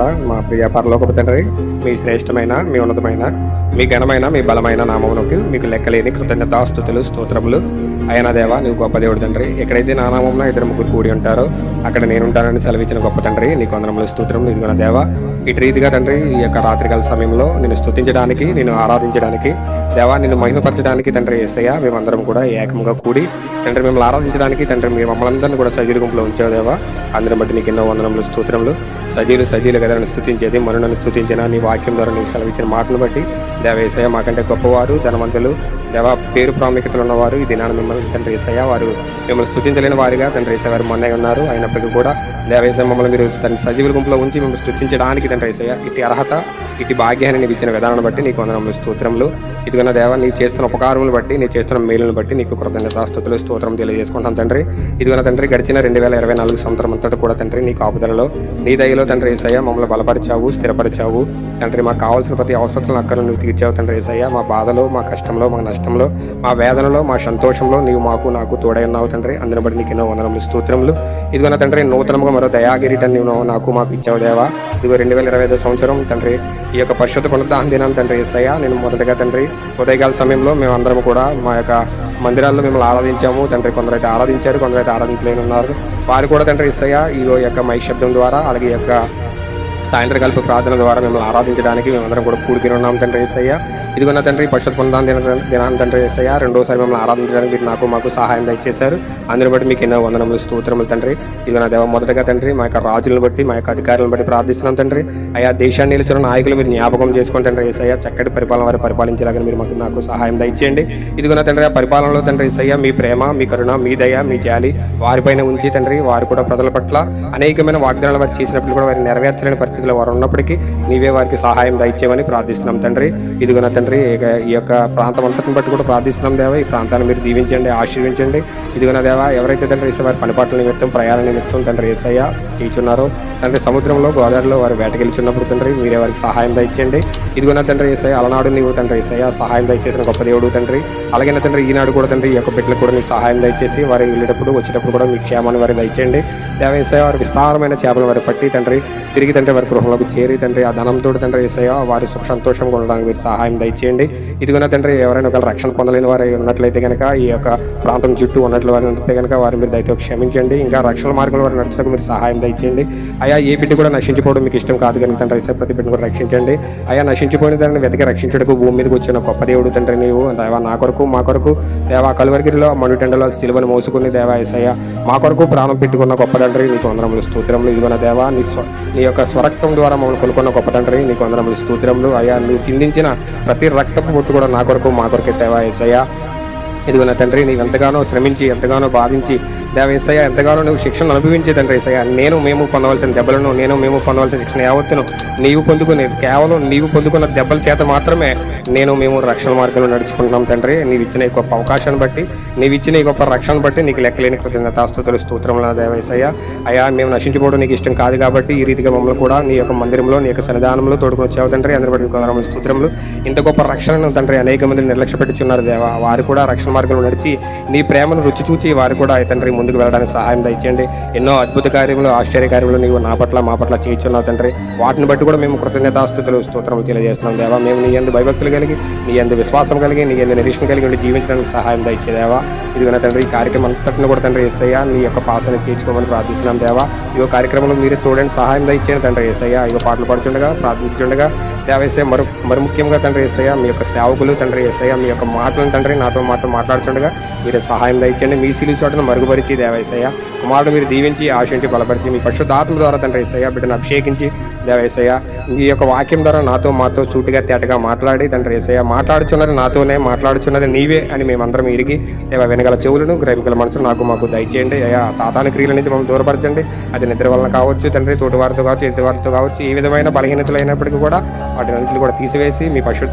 మా ప్రియ పరలోకపు తండ్రి మీ శ్రేష్టమైన మీ ఉన్నతమైన మీ ఘనమైన మీ బలమైన నామమునకు మీకు లెక్కలేని కృతజ్ఞతాస్తుతులు స్తోత్రములు. అయినా దేవా నీవు గొప్ప దేవుడు తండ్రి. ఎక్కడైతే నా నామమున ఇద్దరు ముగ్గురు కూడి ఉంటారో అక్కడ నేను ఉంటానని సెలవిచ్చిన గొప్ప తండ్రి. నీ కొందరములు నీకు ఇదిగోన దేవా. ఇటు రీతిగా తండ్రి ఈ యొక్క రాత్రికాల సమయంలో నేను స్తుతించడానికి నేను ఆరాధించడానికి దేవా నిన్ను మహిమపరచడానికి తండ్రి ఏసయ్య మేమందరం కూడా ఏకంగా కూడి తండ్రి మిమ్మల్ని ఆరాధించడానికి తండ్రి మీ మమ్మల్ని కూడా సజీల గుంపులో ఉంచావు దేవా. అందరం బట్టి నీకు ఎన్నో వందనములు స్తోత్రములు. సజీలు సజీలు కదా స్థుతించేది మనులను స్థుతించిన నీ వాక్యం ద్వారా నీకు సెలవిచ్చిన మాటను బట్టి దేవేశయ్య మాకంటే గొప్పవారు ధనవంతులు. దేవా పేరు ప్రాముఖ్యతలు ఉన్నవారు ఈ దినాన్ని మిమ్మల్ని తండ్రి ఏసయ్య వారు మిమ్మల్ని స్థుతించలేని వారిగా తండ్రి ఏసయ్య వారు మొన్నే ఉన్నారు. అయినప్పటికీ కూడా దేవేశ మమ్మల్ని మీరు తండ్రి సజీవుల గుంపులో ఉంచి మిమ్మల్ని స్థుతించడానికి తండ్రి ఏసయ్య ఇటు అర్హత ఇటు భాగ్యాన్ని నీకు ఇచ్చిన విధానాన్ని బట్టి నీకు వందనములు స్తోత్రములు. ఇదిగన్న దేవ నీ చేస్తున్న ఉపకారములు బట్టి నీ చేస్తున్న మేలును బట్టి నీకు కృతజ్ఞతాస్తుతులు స్తోత్రం తెలియజేసుకుంటాం తండ్రి. ఇదిగోన తండ్రి గడిచిన రెండు వేల ఇరవై నాలుగు సంవత్సరం అంతటా కూడా తండ్రి నీ కాపుదలలో నీ దయలో తండ్రి ఏసయ్య మమ్మల్ని బలపరిచావు స్థిరపరిచావు. తండ్రి మాకు కావాల్సిన ప్రతి అవసరాలను అక్కడ నువ్వు తీర్చావు తండ్రి ఏసయ్య. మా బాధలో మా కష్టంలో మా నష్టం నష్టంలో మా వేదనలో మా సంతోషంలో నీవు మాకు నాకు తోడైనావు తండ్రి. అందుని బట్టి నీకు ఎన్నో వందనములు స్తోత్రములు. ఇదిగో నా తండ్రి నూతనముగా మరో దయాగిరిటని నీవు నాకు మాకు ఇచ్చావు దేవా. ఇదిగో రెండు వేల ఇరవై ఐదో సంవత్సరం తండ్రి ఈ యొక్క పరిశుద్ధ పునరుద్ధాన దినాన్ని తండ్రి ఏసయ్య నేను మొదటగా తండ్రి ఉదయకాల సమయంలో మేమందరం కూడా మా యొక్క మందిరాల్లో మిమ్మల్ని ఆరాధించాము. తండ్రి కొందరైతే ఆరాధించారు కొందరైతే ఆరాధించలేని ఉన్నారు. వారు కూడా తండ్రి ఇస్తయ్య ఈ యొక్క మైక్ శబ్దం ద్వారా అలాగే ఈ యొక్క సాయంత్రకాలపు ప్రార్థన ద్వారా మిమ్మల్ని ఆరాధించడానికి మేమందరం కూడా కూడుకుని ఉన్నాం తండ్రి ఇదిగో నా తండ్రి పరిషత్ పొందాం దిన దినాన్ని తండ్రి ఏసయ్య రెండోసారి మిమ్మల్ని ఆరాధించడానికి మీరు నాకు మాకు సహాయం దయచేశారు. అందుని బట్టి మీకు ఎన్నో వందనములు స్తోత్రములు తండ్రి. ఇదిగో నా దేవ మొదటగా తండ్రి మా యొక్క రాజులను బట్టి మా యొక్క అధికారులను బట్టి ప్రార్థిస్తున్నాం తండ్రి. అయా దేశాన్ని నిలిచిన నాయకులు మీరు జ్ఞాపకం చేసుకుని తండ్రి ఏసయ్య. చక్కటి పరిపాలన వారు పరిపాలించేలాగా మీరు మాకు నాకు సహాయం దయచేయండి. ఇదిగో నా తండ్రి ఆ పరిపాలనలో తండ్రి ఏసయ్య మీ ప్రేమ మీ కరుణ మీ దయ మీ జాలి వారిపైన ఉంచి తండ్రి వారు కూడా ప్రజల పట్ల అనేకమైన వాగ్దానాలు వారు చేసినప్పుడు కూడా వారిని నెరవేర్చలేని పరిస్థితుల్లో వారు ఉన్నప్పటికీ నీవే వారికి సహాయం దయచేయమని ప్రార్థిస్తున్నాం తండ్రి. ఇదిగో నా తండ్రి తండ్రి ఈ యొక్క ప్రాంతం అంతటిని బట్టి కూడా ప్రార్థిస్తున్నాం దేవా. ఈ ప్రాంతాన్ని మీరు దీవించండి ఆశీర్వించండి. ఇదిగో దేవా ఎవరైతే తండ్రి వేసే వారి పనిపాట్ల నిమిత్తం ప్రయాణ నిమిత్తం తండ్రి ఏసయ్య చేయించున్నారో తండ్రి సముద్రంలో గోదావరిలో వారు వేటకెళ్ళి చిన్నప్పుడు తండ్రి మీరే వారికి సహాయం దండి ఇదిగో నా తండ్రి ఏసయ్య అలనాడు నీవు తండ్రి ఏసయ్య సహాయం దయచేసిన గొప్ప దేవుడు తండ్రి. అలాగే నా తండ్రి ఈనాడు కూడా తండ్రి ఈ యొక్క బిడ్డలకు కూడా నీకు సహాయం దయచేసి వారి వెళ్ళేటప్పుడు వచ్చేటప్పుడు కూడా మీ క్షేమాన్ని వారికి దయచేయండి. దేవేసయ వారి విస్తారమైన చేపలు వారి పట్టి తండ్రి తిరిగి తండ్రి వారి గృహంలోకి చేరి తండ్రి ఆ ధనంతో తండ్రి ఏసయ్య వారి సుఖ సంతోషంగా ఉండడానికి మీరు సహాయం దయచేయండి. ఇదిగోన తండ్రి ఎవరైనా ఒకవేళ రక్షణ పొందలేని వారు ఉన్నట్లయితే కనుక ఈ యొక్క ప్రాంతం చుట్టూ ఉన్నట్లు వారు ఉంటే కనుక వారి మీరు దయతో క్షమించండి. ఇంకా రక్షణ మార్గంలో వారు నడుచుటకు మీరు సహాయం దయచేయండి. అయా ఏ బిడ్డ కూడా నశించిపోవడం మీకు ఇష్టం కాదు కనుక తండ్రి ప్రతి బిడ్డను కూడా రక్షించండి. అయా నశించిపోయిన దాన్ని వెతికి రక్షించుటకు భూమి మీదకి వచ్చిన గొప్ప దేవుడు తండ్రి నీవు. దేవా నా కొరకు మా కొరకు. దేవా కలువరిగిరిలో మనుటెండలో సిలువను మోసుకుని దేవా ఏసయ్య మా కొరకు ప్రాణం పెట్టుకున్న గొప్ప తండ్రి నీకు వందరములు స్తోత్రములు. ఇదిగోన దేవా నీ స్వ నీ యొక్క స్వరక్తం ద్వారా మమ్మల్ని కొనుక్కున్న గొప్ప తండ్రి నీకు వందరములు స్తోత్రములు. అయ్యా నువ్వు చిందించిన ప్రతి రక్తపు బొట్టు కూడా నా కొరకు మా కొరకు దేవా ఏసయ్య ఇదిగో నా తండ్రి నీవు ఎంతగానో శ్రమించి ఎంతగానో బాధించి దేవేశయ్య ఎంతగానో నువ్వు శిక్షణ అనుభవించే తండ్రి ఏసయ్య. నేను మేము పొందవలసిన దెబ్బలను నేను మేము పొందవలసిన శిక్షణ యావత్తును నీవు పొందుకుని కేవలం నీవు పొందుకున్న దెబ్బల చేత మాత్రమే నేను మేము రక్షణ మార్గంలో నడుచుకుంటున్నాం తండ్రి. నీవు ఇచ్చిన గొప్ప అవకాశాన్ని బట్టి నీవు ఇచ్చిన ఈ గొప్ప రక్షణ బట్టి నీకు లెక్కలేని కృతజ్ఞతాస్తుతులు స్తోత్రముల దేవేశయ్య అయ్యా మేము నశించిపోవడం నీకు ఇష్టం కాదు కాబట్టి ఈ రీతిగా మమ్మల్ని కూడా నీ యొక్క మందిరంలో నీ యొక్క సన్నిధానంలో తోడుకుని వచ్చావు తండ్రి. అందరి బట్టి కొందరములు స్తోత్రములు. ఇంత గొప్ప రక్షణను తండ్రి అనేక మంది నిర్లక్ష్య పెట్టుచున్నారు దేవా. వారు కూడా రక్షణ మార్గంలో నడిచి నీ ప్రేమను రుచి చూచి వారు కూడా తండ్రి ముందుకు వెళ్ళడానికి సహాయం దయచేయండి. ఎన్నో అద్భుత కార్యములు ఆశ్చర్య కార్యములు నీవు నా పట్ల మా పట్ల చేయించున్నావు తండ్రి. వాటిని బట్టి కూడా మేము కృతజ్ఞతాస్థుతులు స్తోత్రములు తెలియజేస్తున్నాం దేవా. మేము నీ ఎందు భయభక్తులు కలిగి నీ ఎందు విశ్వాసం కలిగి నీ ఎందు నిరీక్షణ కలిగి ఉండి జీవించడానికి సహాయం దయచే దేవా. ఇదిగో నా తండ్రి ఈ కార్యక్రమం అంతటిని కూడా తండ్రి ఏసయ్య నీ యొక్క పాసని చేర్చుకోమని ప్రార్థిస్తున్నాం దేవా. ఈ కార్యక్రమంలో మీరు చూడండి సహాయం దయచేయండి తండ్రి ఏసయ్య. ఇక పాటలు పాడుతుండగా ప్రార్థించుండగా దేవేసయ్య మరు మరి ముఖ్యంగా తండ్రి ఏసయ్య మీ యొక్క సేవకులు తండ్రి ఏసయ్య మీ యొక్క మాటలను తండ్రి నాతో మాతో మాట్లాడుతుండగా మీరు సహాయం దయచేయండి. మీ సిలి చోటను మరుగుపరిచి దేవేశయ్య కుమారుడు మీరు దీవించి ఆశించి బలపరిచి మీ పరిశుద్ధాత్మ ద్వారా తండ్రి ఏసయ్య బిడ్డను అభిషేకించి దేవేసయ్య ఈ యొక్క వాక్యం ద్వారా నాతో మాతో సూటిగా తేటగా మాట్లాడి తండ్రి ఏసయ్య మాట్లాడుచున్నది నాతోనే మాట్లాడుచున్నది నీవే అని మేమందరం ఇరిగి దేవ వెనగల చెవులను గ్రహింగల మనసు నాకు మాకు దయచేయండి. అయ్యా సాధారణ క్రియల నుంచి మమ్మల్ని దూరపరచండి. అది నిద్ర వలన కావచ్చు తండ్రి తోటివారితో కావచ్చు ఎదుటివారితో కావచ్చు ఏ విధమైన బలహీనతలు అయినప్పటికీ కూడా వాటిని అన్నింటిని కూడా తీసివేసి మీ పశు